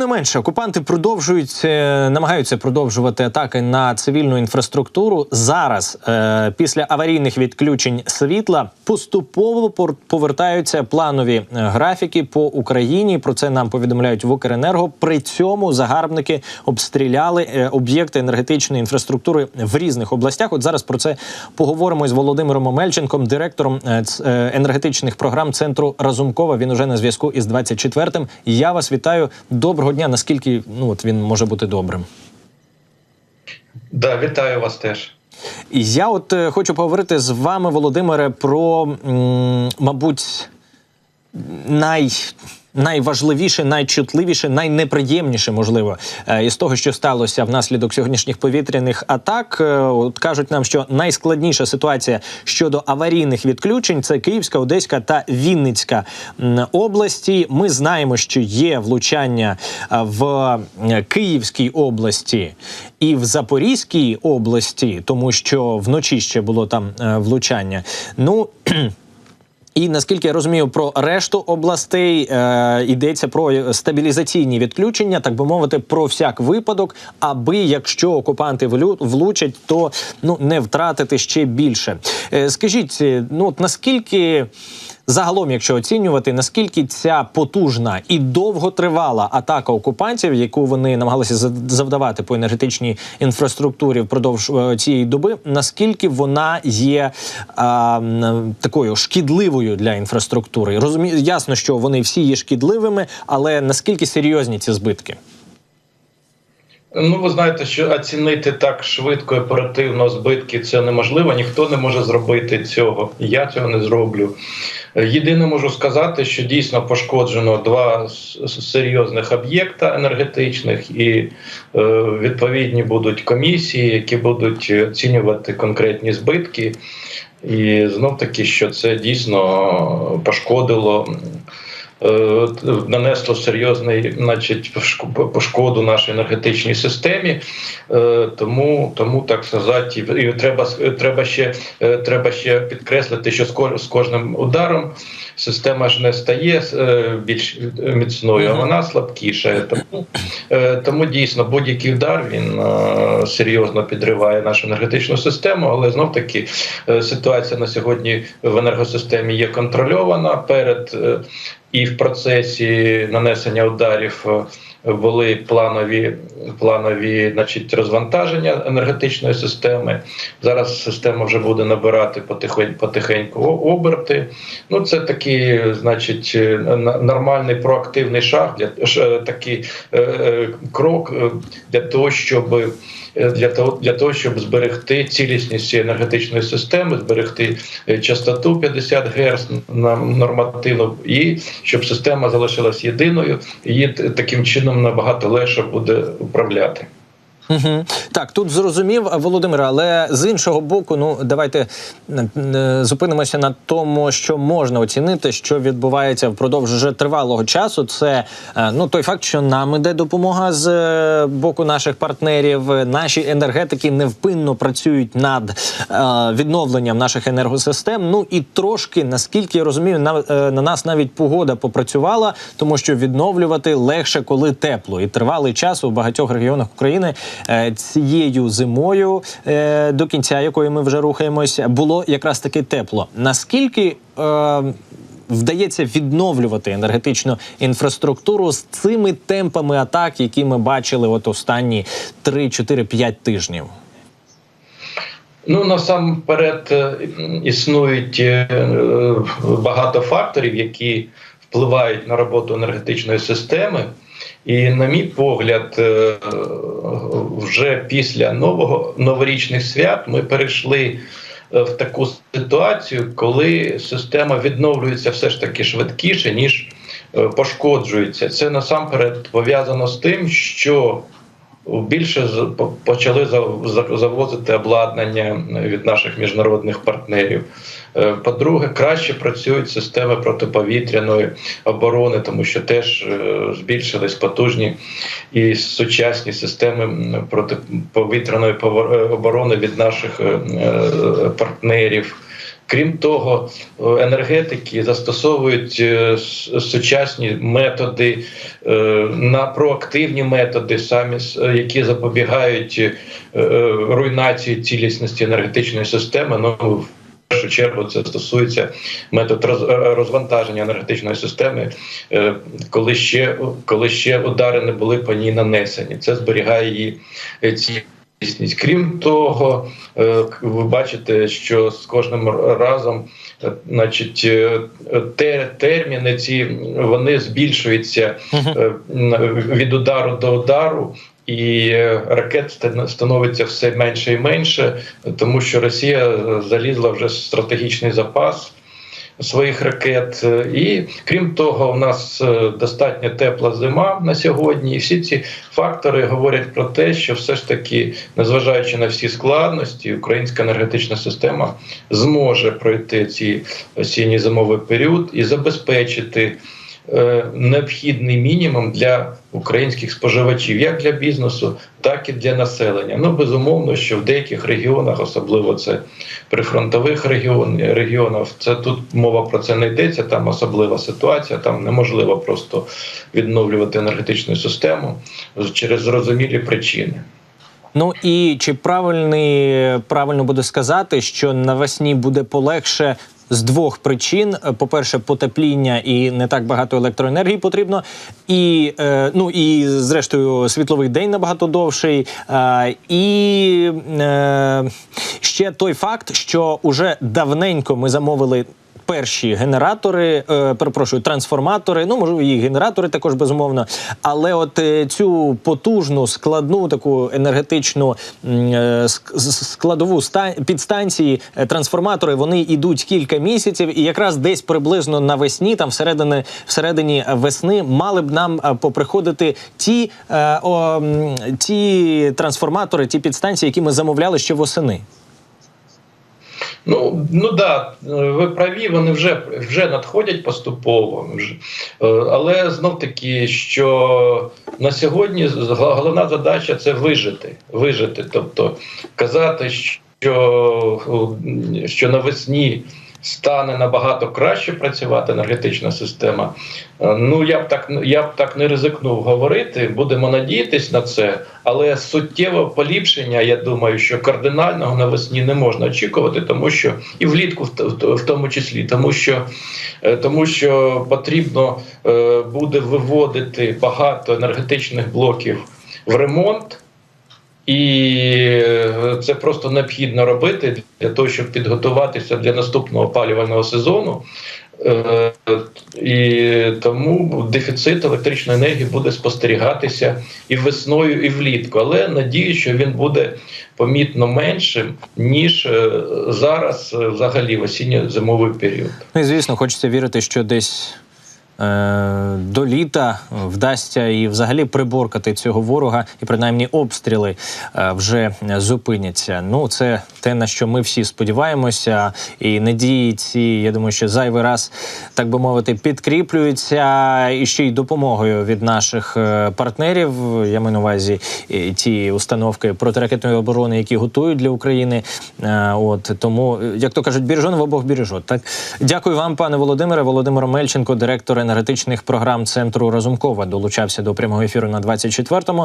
не менше, окупанти продовжують е, намагаються продовжувати атаки на цивільну інфраструктуру. Зараз, е, після аварійних відключень світла, поступово повертаються планові е, графіки по Україні. Про це нам повідомляють в Укренерго. При цьому загарбники обстріляли об'єкти енергетичної інфраструктури в різних областях. От зараз про це поговоримо з Володимиром Омельченком, директором енергетичних програм центру Разумкова. Він уже на зв'язку із 24-м. Я вас вітаю. Доброго дня. Наскільки ну от він може бути добрим? Да, вітаю вас теж. І Я от е, хочу поговорити з вами, Володимире, про мабуть най. Найважливіше, найчутливіше, найнеприємніше, можливо, е, із того, що сталося внаслідок сьогоднішніх повітряних атак. Е, От кажуть нам, що найскладніша ситуація щодо аварійних відключень це Київська, Одеська та Вінницька області. Ми знаємо, що є влучання е, в Київській області і в Запорізькій області, тому що вночі ще було там влучання. Ну і наскільки я розумію, про решту областей е, йдеться про стабілізаційні відключення, так би мовити, про всяк випадок, аби якщо окупанти влучать, то ну не втратити ще більше. Е, скажіть, ну от наскільки загалом, якщо оцінювати, наскільки ця потужна і довготривала атака окупантів, яку вони намагалися за- завдавати по енергетичній інфраструктурі впродовж е, цієї доби, наскільки вона є а, такою шкідливою для інфраструктури? Розумію, ясно, що вони всі є шкідливими, але наскільки серйозні ці збитки? Ну, ви знаєте, що оцінити так швидко оперативно збитки це неможливо. Ніхто не може зробити цього. Я цього не зроблю. Єдине можу сказати, що дійсно пошкоджено два серйозних об'єкта енергетичних, і е, відповідні будуть комісії, які будуть оцінювати конкретні збитки. І знов таки, що це дійсно пошкодило. Е, Нанесло серйозний, значить, пошк- пошкоду нашій енергетичній системі, Е, тому, тому так сказати, і треба треба ще е, треба ще підкреслити, що з кожним ударом система ж не стає е, більш міцною, а вона слабкіша. Тому, е, тому дійсно будь-який удар він е, серйозно підриває нашу енергетичну систему, але знов таки е, ситуація на сьогодні в енергосистемі є контрольована перед е, і в процесі нанесення ударів. е, були планові планові значить, розвантаження енергетичної системи. Зараз система вже буде набирати потихоньку, потихеньку оберти. Ну це такий, значить, е, нормальний проактивний шаг для ш- такий е, е, крок е, для того, щоб е, для того, для того, щоб зберегти цілісність енергетичної системи, зберегти е, частоту 50 Гц на нормативну, і щоб система залишилась єдиною, її таким чином набагато легше буде управляти. Угу. Так, тут зрозумів Володимир, але з іншого боку, ну давайте е, зупинимося на тому, що можна оцінити, що відбувається впродовж вже тривалого часу. Це е, ну той факт, що нам іде допомога з е, боку наших партнерів. Наші енергетики невпинно працюють над е, відновленням наших енергосистем. Ну і трошки, наскільки я розумію, на, е, на нас навіть погода попрацювала, тому що відновлювати легше, коли тепло, і тривалий час у багатьох регіонах України е, цією зимою, е, до кінця якої ми вже рухаємося, було якраз таки тепло. Наскільки е, вдається відновлювати енергетичну інфраструктуру з цими темпами атак, які ми бачили от останні 3-4-5 тижнів? Ну насамперед е, існують е, багато факторів, які впливають на роботу енергетичної системи. І, на мій погляд, е, вже після нового новорічних свят ми перейшли е, в таку ситуацію, коли система відновлюється все ж таки швидкіше, ніж е, пошкоджується. Це насамперед пов'язано з тим, що більше почали зав- завозити обладнання від наших міжнародних партнерів. Е, По-друге, краще працюють системи протиповітряної оборони, тому що теж е, збільшились потужні і сучасні системи протиповітряної е, оборони від наших партнерів. Крім того, е, енергетики застосовують е, сучасні методи е, на проактивні методи, самі які запобігають руйнації цілісності енергетичної системи. Ну в першу чергу це стосується метод роз- розвантаження енергетичної системи, коли ще коли ще удари не були по ній нанесені. Це зберігає її цілісність. Крім того, е, ви бачите, що з кожним разом, е, значить, е, те- терміни ці вони збільшуються від удару до удару. І ракет становиться все менше і менше, тому що Росія залізла вже в стратегічний запас своїх ракет. Е, І крім того, у нас е, достатньо тепла зима на сьогодні. І всі ці фактори говорять про те, що все ж таки, незважаючи на всі складності, українська енергетична система зможе пройти ці осінньо зимовий період і забезпечити. Е, Необхідний мінімум для українських споживачів, як для бізнесу, так і для населення. Ну безумовно, що в деяких регіонах, особливо це прифронтових регіон, регіонах, це тут мова про це не йдеться. Там особлива ситуація. Там неможливо просто відновлювати енергетичну систему через зрозумілі причини. Ну і чи правильний правильно буде сказати, що навесні буде полегше з двох причин: по-перше, потепління і не так багато електроенергії потрібно, і е, ну і зрештою світловий день набагато довший. Е, і е, ще той факт, що уже давненько ми замовили. Перші генератори, е, перепрошую, трансформатори, ну можливо, і генератори також безумовно. Але от е, цю потужну складну таку енергетичну е, складову ста- підстанції, е, трансформатори, вони йдуть кілька місяців, і якраз десь приблизно навесні, там всередині, всередині весни, мали б нам е, поприходити ті, е, о, ті трансформатори, ті підстанції, які ми замовляли ще восени. Ну ну да, ви праві, вони вже вже надходять поступово. Е, Але знов таки, що на сьогодні головна задача це вижити. Вижити. Тобто казати, що, що навесні стане набагато краще працювати енергетична система. е, Ну я б так я б так не ризикнув говорити. Будемо надіятись на це, але суттєвого поліпшення, я думаю, що кардинального навесні не можна очікувати, тому що і влітку, в тому числі, тому що, е, тому що потрібно е, буде виводити багато енергетичних блоків в ремонт. І е, це просто необхідно робити для того, щоб підготуватися для наступного опалювального сезону. Е, І тому дефіцит електричної енергії буде спостерігатися і весною, і влітку. Але надію, що він буде помітно меншим ніж е, зараз, взагалі в осінньо-зимовий період. Ну і звісно, хочеться вірити, що десь. Е, До літа вдасться і взагалі приборкати цього ворога, і принаймні обстріли е, вже зупиняться. Ну це те на що ми всі сподіваємося, і надії ці, я думаю, що зайвий раз так би мовити, підкріплюються і ще й допомогою від наших е, партнерів. Я маю на увазі ті установки протиракетної оборони, які готують для України. От тому, як то кажуть, біржон в обох біржот. Так дякую вам, пане Володимире. Володимир Мельченко, директор енергетичних програм центру Разумкова, долучався до прямого ефіру на 24-му.